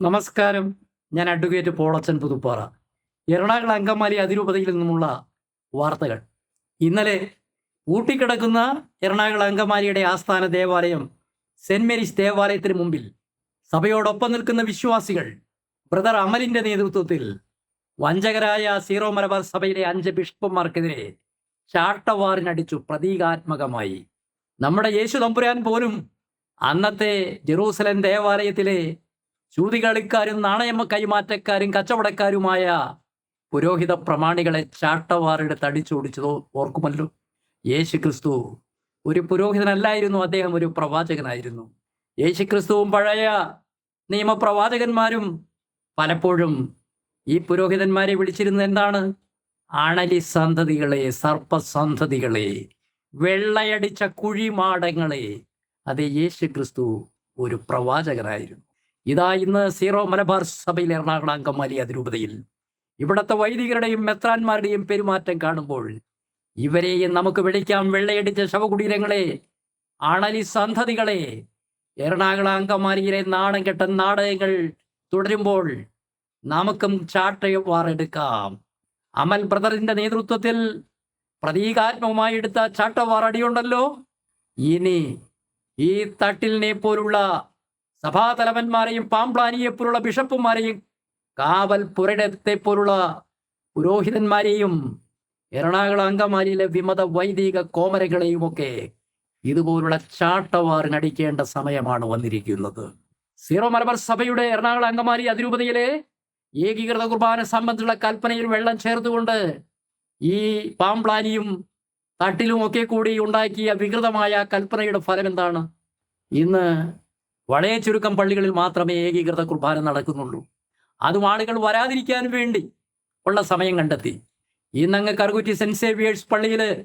നമസ്കാരം. ഞാൻ അഡ്വക്കേറ്റ് പോളച്ചൻ പുതുപ്പാറ. എറണാകുളം അങ്കമാലി അതിരൂപതയിൽ നിന്നുമുള്ള വാർത്തകൾ. ഇന്നലെ ഊട്ടിക്കിടക്കുന്ന എറണാകുളം അങ്കമാലിയുടെ ആസ്ഥാന ദേവാലയം സെന്റ് മേരീസ് ദേവാലയത്തിന് മുമ്പിൽ സഭയോടൊപ്പം നിൽക്കുന്ന വിശ്വാസികൾ ബ്രദർ അമലിന്റെ നേതൃത്വത്തിൽ വഞ്ചകരായ സീറോ മലബാർ സഭയിലെ അഞ്ച് ബിഷപ്പുമാർക്കെതിരെ ചാട്ടവാറിനടിച്ചു പ്രതീകാത്മകമായി. നമ്മുടെ യേശു തമ്പുരാൻ പോലും അന്നത്തെ ജെറൂസലം ദേവാലയത്തിലെ ചൂതികളിക്കാരും നാണയമ കൈമാറ്റക്കാരും കച്ചവടക്കാരുമായ പുരോഹിത പ്രമാണികളെ ചാട്ടവാറിടെ തടിച്ചോടിച്ചതോ ഓർക്കുമല്ലോ? യേശു ക്രിസ്തു ഒരു പുരോഹിതനല്ലായിരുന്നു അദ്ദേഹം ഒരു പ്രവാചകനായിരുന്നു. യേശു ക്രിസ്തുവും പഴയ നിയമപ്രവാചകന്മാരും പലപ്പോഴും ഈ പുരോഹിതന്മാരെ വിളിച്ചിരുന്നത് എന്താണ്? അണലി സന്തതികളെ സർപ്പസന്തതികളെ വെള്ളയടിച്ച കുഴിമാടങ്ങളെ. അത് യേശു ക്രിസ്തു ഒരു പ്രവാചകനായിരുന്നു. ഇതാ ഇന്ന് സീറോ മലബാർ സഭയിൽ എറണാകുളം അങ്കമാലി അതിരൂപതയിൽ. ഇവിടത്തെ വൈദികരുടെയും മെത്രാന്മാരുടെയും പെരുമാറ്റം കാണുമ്പോൾ ഇവരെയും നമുക്ക് വിളിക്കാം. വെള്ളയടിച്ച ശവകുടീരങ്ങളെ അണലി സന്ധതികളെ എറണാകുളം അങ്കമാലിയിലെ നാണം കെട്ട നാടകങ്ങൾ തുടരുമ്പോൾ നമുക്കും ചാട്ടവാറെടുക്കാം അമൽ ബ്രദറിന്റെ നേതൃത്വത്തിൽ പ്രതീകാത്മകമായി എടുത്ത ചാട്ടവാറടിയുണ്ടല്ലോ ഇനി ഈ തട്ടിലിനെ പോലുള്ള സഭാതലവന്മാരെയും പാമ്പ്ലാനിയെ പോലുള്ള ബിഷപ്പുമാരെയും കാവൽ പുരടത്തെ പോലുള്ള പുരോഹിതന്മാരെയും എറണാകുളം അങ്കമാലിയിലെ വിമത വൈദിക കോമരകളെയും ഒക്കെ ഇതുപോലുള്ള ചാട്ടവാറിനടിക്കേണ്ട സമയമാണ് വന്നിരിക്കുന്നത്. സീറോ മലബാർ സഭയുടെ എറണാകുളം അങ്കമാലി അതിരൂപതയിലെ ഏകീകൃത കുർബാന സംബന്ധിച്ചുള്ള കൽപ്പനയിൽ വെള്ളം ചേർത്തുകൊണ്ട് ഈ പാമ്പ്ലാനിയും തട്ടിലും ഒക്കെ കൂടി ഉണ്ടാക്കിയ വികൃതമായ കൽപ്പനയുടെ ഫലം എന്താണ് ഇന്ന് വളരെ ചുരുക്കം പള്ളികളിൽ മാത്രമേ ഏകീകൃത കുർബാന നടക്കുന്നുള്ളൂ. അതും ആളുകൾ വരാതിരിക്കാൻ വേണ്ടി ഉള്ള സമയം കണ്ടെത്തി. ഇന്നങ്ങ് കറുകുറ്റി സെന്റ് സേവിയേഴ്സ് പള്ളിയിൽ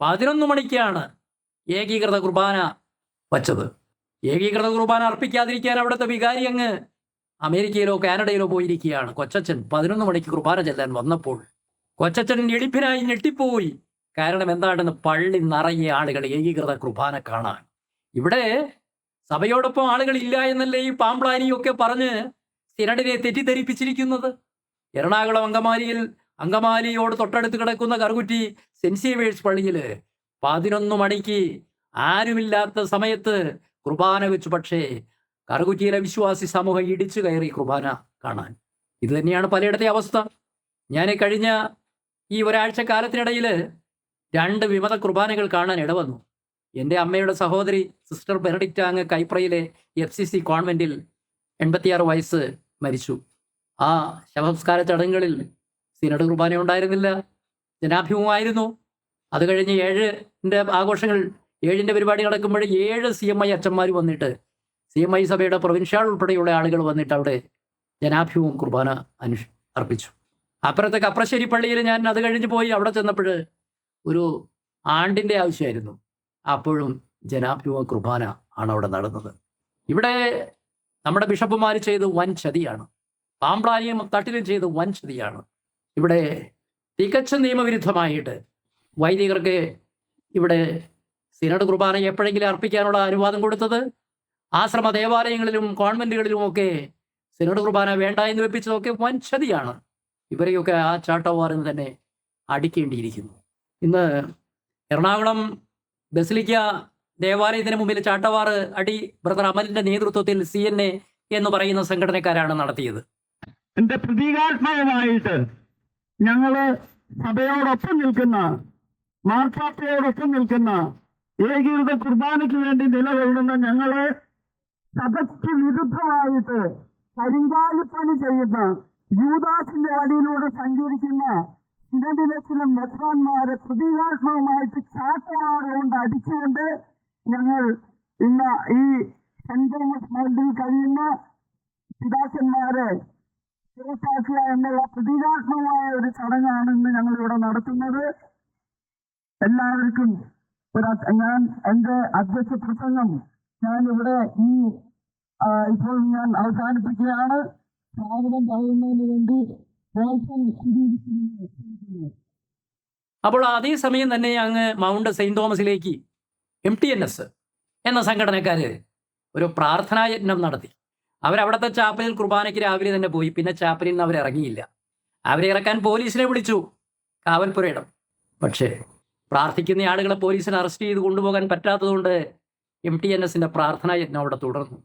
പതിനൊന്ന് മണിക്കാണ് ഏകീകൃത കുർബാന വച്ചത്. ഏകീകൃത കുർബാന അർപ്പിക്കാതിരിക്കാൻ അവിടുത്തെ വികാരി അങ്ങ് അമേരിക്കയിലോ കാനഡയിലോ പോയിരിക്കുകയാണ്. കൊച്ചച്ചൻ പതിനൊന്ന് മണിക്ക് കുർബാന ചെല്ലാൻ വന്നപ്പോൾ കൊച്ചച്ചൻ എളിപ്പിനായി ഞെട്ടിപ്പോയി. കാരണം എന്താണെന്ന് പള്ളി നിറയെ ആളുകൾ ഏകീകൃത കുർബാന കാണാൻ. ഇവിടെ സഭയോടൊപ്പം ആളുകൾ ഇല്ല എന്നല്ലേ ഈ പാമ്പ്ലാനിയൊക്കെ പറഞ്ഞ് സിനഡിനെ തെറ്റിദ്ധരിപ്പിച്ചിരിക്കുന്നത്? എറണാകുളം അങ്കമാലിയിൽ അങ്കമാലിയോട് തൊട്ടടുത്ത് കിടക്കുന്ന കറുകുറ്റി സെന്റ് സേവിയേഴ്സ് പള്ളിയിൽ പതിനൊന്ന് മണിക്ക് ആരുമില്ലാത്ത സമയത്ത് കുർബാന വെച്ചു. പക്ഷേ കറുകുറ്റിയിലെ വിശ്വാസി സമൂഹം ഇടിച്ചു കയറി കുർബാന കാണാൻ. ഇത് തന്നെയാണ് പലയിടത്തെ അവസ്ഥ. ഞാൻ കഴിഞ്ഞ ഈ ഒരാഴ്ച കാലത്തിനിടയിൽ രണ്ട് വിമത കുർബാനകൾ കാണാൻ ഇടവന്നു. എന്റെ അമ്മയുടെ സഹോദരി സിസ്റ്റർ ബെനഡിക്റ്റാങ് കൈപ്രയിലെ എഫ് സി സി കോൺവെന്റിൽ എൺപത്തിയാറ് വയസ്സ് മരിച്ചു. ആ ശവസംസ്കാര ചടങ്ങുകളിൽ സിനഡ് കുർബാന ഉണ്ടായിരുന്നില്ല. ജനാഭിമുഖമായിരുന്നു. അത് കഴിഞ്ഞ് ഏഴിന്റെ ആഘോഷങ്ങൾ ഏഴിന്റെ പരിപാടി നടക്കുമ്പോൾ ഏഴ് സി എം ഐ അച്ഛന്മാർ വന്നിട്ട് സി എം ഐ സഭയുടെ പ്രൊവിൻഷ്യാൾ ഉൾപ്പെടെയുള്ള ആളുകൾ വന്നിട്ട് അവിടെ ജനാഭിമുഖം കുർബാന അനുഷ് അർപ്പിച്ചു. അപ്പുറത്തെ കപ്രശ്ശേരി പള്ളിയിൽ ഞാൻ അത് കഴിഞ്ഞ് പോയി. അവിടെ ചെന്നപ്പോൾ ഒരു ആണ്ടിന്റെ ആവശ്യമായിരുന്നു. അപ്പോഴും ജനാഭിമുഖ കുർബാന ആണ് അവിടെ നടന്നത്. ഇവിടെ നമ്മുടെ ബിഷപ്പുമാർ ചെയ്ത് വൻ ചതിയാണ്. പാമ്പ്ളാനിയും തട്ടിലും ചെയ്ത് വൻ ചതിയാണ്. ഇവിടെ തികച്ച നിയമവിരുദ്ധമായിട്ട് വൈദികർക്ക് ഇവിടെ സിനഡ് കുർബാന എപ്പോഴെങ്കിലും അർപ്പിക്കാനുള്ള അനുവാദം കൊടുത്തത്? ആശ്രമ ദേവാലയങ്ങളിലും കോൺവെന്റുകളിലും ഒക്കെ സിനഡ് കുർബാന വേണ്ട എന്ന് വെപ്പിച്ചതൊക്കെ വൻ ചതിയാണ്. ഇവരെയൊക്കെ ആ ചാട്ടവാറിൽ തന്നെ അടിക്കേണ്ടിയിരിക്കുന്നു. ഇന്ന് എറണാകുളം ബസിലിക്ക ദേവാലയത്തിന് മുമ്പിൽ ചാട്ടവാറ് അടി ബ്രദർ അമലിന്റെ നേതൃത്വത്തിൽ സി എൻ എ എന്ന് പറയുന്ന സംഘടനക്കാരാണ് നടത്തിയത്. എന്റെ പ്രതീകാത്മകമായിട്ട് ഞങ്ങൾ സഭയോടൊപ്പം നിൽക്കുന്ന മാർപ്പാപ്പയോടൊപ്പം നിൽക്കുന്ന ഏകീകൃത കുർബാനയ്ക്ക് വേണ്ടി നിലകൊള്ളുന്ന ഞങ്ങൾ സഭയ്ക്ക് വിരുദ്ധമായിട്ട് കരിങ്കാലിപ്പണി ചെയ്യുന്ന യൂദാസിന്റെ അടിയിലൂടെ സഞ്ചരിക്കുന്ന ചില മെത്രാന്മാരെ പ്രതീകാത്മകമായിട്ട് ചാട്ടവാറ് കൊണ്ട് അടിച്ചുകൊണ്ട് ഞങ്ങൾ ഇന്ന് ഈ സെന്റ് തോമസ് മൗണ്ടിൽ കഴിയുന്ന പിതാക്കന്മാരെ പുറത്താക്കുക എന്നുള്ള പ്രതീകാത്മകമായ ഒരു ചടങ്ങാണ് ഇന്ന് ഞങ്ങൾ ഇവിടെ നടത്തുന്നത്. എല്ലാവർക്കും ഒരു ഞാൻ എന്റെ അധ്യക്ഷ പ്രസംഗം ഞാൻ ഇവിടെ ഈ ഇപ്പോൾ ഞാൻ അവസാനിപ്പിക്കുകയാണ്. സ്വാഗതം പറയുന്നതിന് വേണ്ടി അപ്പോൾ അതേസമയം തന്നെ അങ്ങ് മൗണ്ട് സെയിന്റ് തോമസിലേക്ക് എം ടി എൻ എസ് എന്ന സംഘടനക്കാർ ഒരു പ്രാർത്ഥനാ യജ്ഞം നടത്തി. അവരവിടുത്തെ ചാപ്പലിൽ കുർബാനയ്ക്ക് രാവിലെ തന്നെ പോയി. പിന്നെ ചാപ്പലിൽ നിന്ന് അവരിറങ്ങിയില്ല അവരെ ഇറക്കാൻ പോലീസിനെ വിളിച്ചു. കാവൽപുരയിടം പക്ഷേ പ്രാർത്ഥിക്കുന്ന ആളുകളെ പോലീസിനെ അറസ്റ്റ് ചെയ്ത് കൊണ്ടുപോകാൻ പറ്റാത്തതുകൊണ്ട് എം ടി എൻ എസിന്റെ പ്രാർത്ഥനായജ്ഞം അവിടെ തുടർന്നു.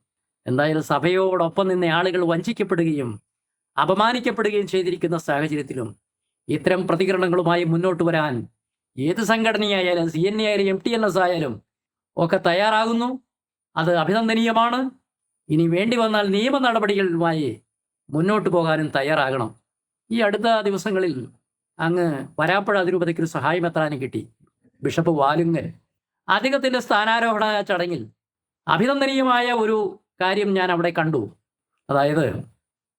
എന്തായാലും സഭയോടൊപ്പം നിന്ന ആളുകൾ വഞ്ചിക്കപ്പെടുകയും അപമാനിക്കപ്പെടുകയും ചെയ്തിരിക്കുന്ന സാഹചര്യത്തിലും ഇത്തരം പ്രതികരണങ്ങളുമായി മുന്നോട്ട് വരാൻ ഏത് സംഘടനയായാലും സി എൻ എ ആയാലും എം ടി എൻ എസ് ആയാലും ഒക്കെ തയ്യാറാകുന്നു. അത് അഭിനന്ദനീയമാണ്. ഇനി വേണ്ടി വന്നാൽ നിയമ നടപടികളുമായി മുന്നോട്ട് പോകാനും തയ്യാറാകണം. ഈ അടുത്ത ദിവസങ്ങളിൽ അങ്ങ് വരാപ്പുഴ അതിരൂപതയ്ക്ക് ഒരു സഹായം എത്താനും കിട്ടി. ബിഷപ്പ് വാലുങ്ങൽ. അദ്ദേഹത്തിന്റെ സ്ഥാനാരോഹണ ചടങ്ങിൽ അഭിനന്ദനീയമായ ഒരു കാര്യം ഞാൻ അവിടെ കണ്ടു. അതായത്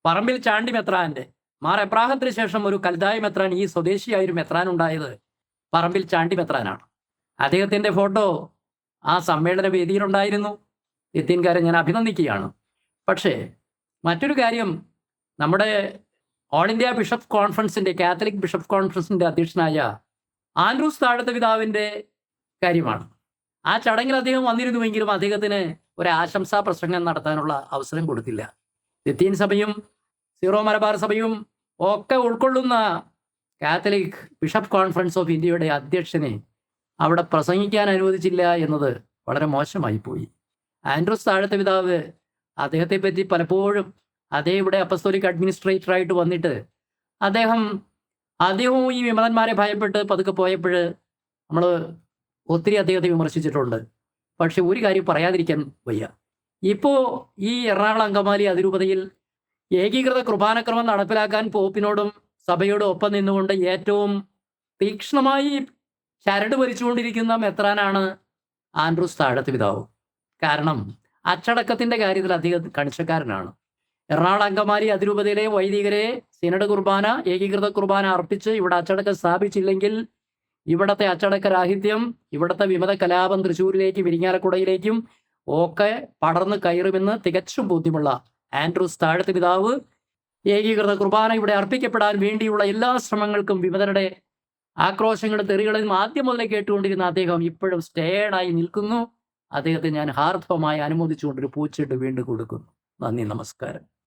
പറമ്പിൽ ചാണ്ടി മെത്രാന്റെ മാർ എബ്രാഹത്തിന് ശേഷം ഒരു കൽതായ മെത്രാൻ ഈ സ്വദേശിയായ ഒരു മെത്രാൻ ഉണ്ടായത് പറമ്പിൽ ചാണ്ടി മെത്രാനാണ്. അദ്ദേഹത്തിന്റെ ഫോട്ടോ ആ സമ്മേളന വേദിയിലുണ്ടായിരുന്നു. നിത്യൻകാരെ ഞാൻ അഭിനന്ദിക്കുകയാണ്. പക്ഷേ മറ്റൊരു കാര്യം നമ്മുടെ ഓൾ ഇന്ത്യ ബിഷപ്പ് കോൺഫറൻസിന്റെ കാത്തലിക് ബിഷപ്പ് കോൺഫറൻസിന്റെ അധ്യക്ഷനായ ആൻഡ്രൂസ് താഴത്തെ പിതാവിന്റെ കാര്യമാണ്. ആ ചടങ്ങിൽ അദ്ദേഹം വന്നിരുന്നുവെങ്കിലും അദ്ദേഹത്തിന് ഒരു ആശംസാ പ്രസംഗം നടത്താനുള്ള അവസരം കൊടുത്തില്ല. നിത്യൻ സഭയും സീറോ മലബാർ സഭയും ഒക്കെ ഉൾക്കൊള്ളുന്ന കാത്തലിക് ബിഷപ്പ് കോൺഫറൻസ് ഓഫ് ഇന്ത്യയുടെ അധ്യക്ഷനെ അവിടെ പ്രസംഗിക്കാൻ അനുവദിച്ചില്ല എന്നത് വളരെ മോശമായി പോയി. ആൻഡ്രൂസ് താഴത്തെ പിതാവ് അദ്ദേഹത്തെ പറ്റി പലപ്പോഴും അതേ ഇവിടെ അപ്പസ്തോലിക് അഡ്മിനിസ്ട്രേറ്റർ ആയിട്ട് വന്നിട്ട് അദ്ദേഹം അദ്ദേഹവും ഈ വിമതന്മാരെ ഭയപ്പെട്ട് പതുക്കെ പോയപ്പോൾ നമ്മൾ ഒത്തിരി അദ്ദേഹത്തെ വിമർശിച്ചിട്ടുണ്ട്. പക്ഷെ ഒരു കാര്യം പറയാതിരിക്കാൻ വയ്യ. ഇപ്പോൾ ഈ എറണാകുളം അങ്കമാലി അതിരൂപതയിൽ ഏകീകൃത കുർബാനക്രമം നടപ്പിലാക്കാൻ പോപ്പിനോടും സഭയോടും ഒപ്പം നിന്നുകൊണ്ട് ഏറ്റവും തീക്ഷ്ണമായി ചരട് ഭരിച്ചുകൊണ്ടിരിക്കുന്ന മെത്രാനാണ് ആൻഡ്രൂസ് താഴത്ത് പിതാവ്. കാരണം അച്ചടക്കത്തിന്റെ കാര്യത്തിൽ അധികം കണിച്ചക്കാരനാണ് എറണാകുളം അങ്കമാലി അതിരൂപതയിലെ വൈദികരെ സിനഡ് കുർബാന ഏകീകൃത കുർബാന അർപ്പിച്ച് ഇവിടെ അച്ചടക്കം സ്ഥാപിച്ചില്ലെങ്കിൽ ഇവിടത്തെ അച്ചടക്ക രാഹിത്യം ഇവിടുത്തെ വിമത കലാപം തൃശ്ശൂരിലേക്കും വിരിങ്ങാലക്കുടയിലേക്കും ഒക്കെ പടർന്ന് കയറുമെന്ന് തികച്ചും ബോധ്യമുള്ള ആൻഡ്രൂസ് താഴത്തെ പിതാവ്. ഏകീകൃത കുർബാന ഇവിടെ അർപ്പിക്കപ്പെടാൻ വേണ്ടിയുള്ള എല്ലാ ശ്രമങ്ങൾക്കും വിമതരുടെ ആക്രോശങ്ങളും തെറികളും ആദ്യം മുതലേ കേട്ടുകൊണ്ടിരുന്ന അദ്ദേഹം ഇപ്പോഴും സ്റ്റേഡായി നിൽക്കുന്നു. അദ്ദേഹത്തെ ഞാൻ ഹാർദവമായി അനുമോദിച്ചുകൊണ്ടൊരു പൂച്ചയിട്ട് വീണ്ടും കൊടുക്കുന്നു. നന്ദി നമസ്കാരം.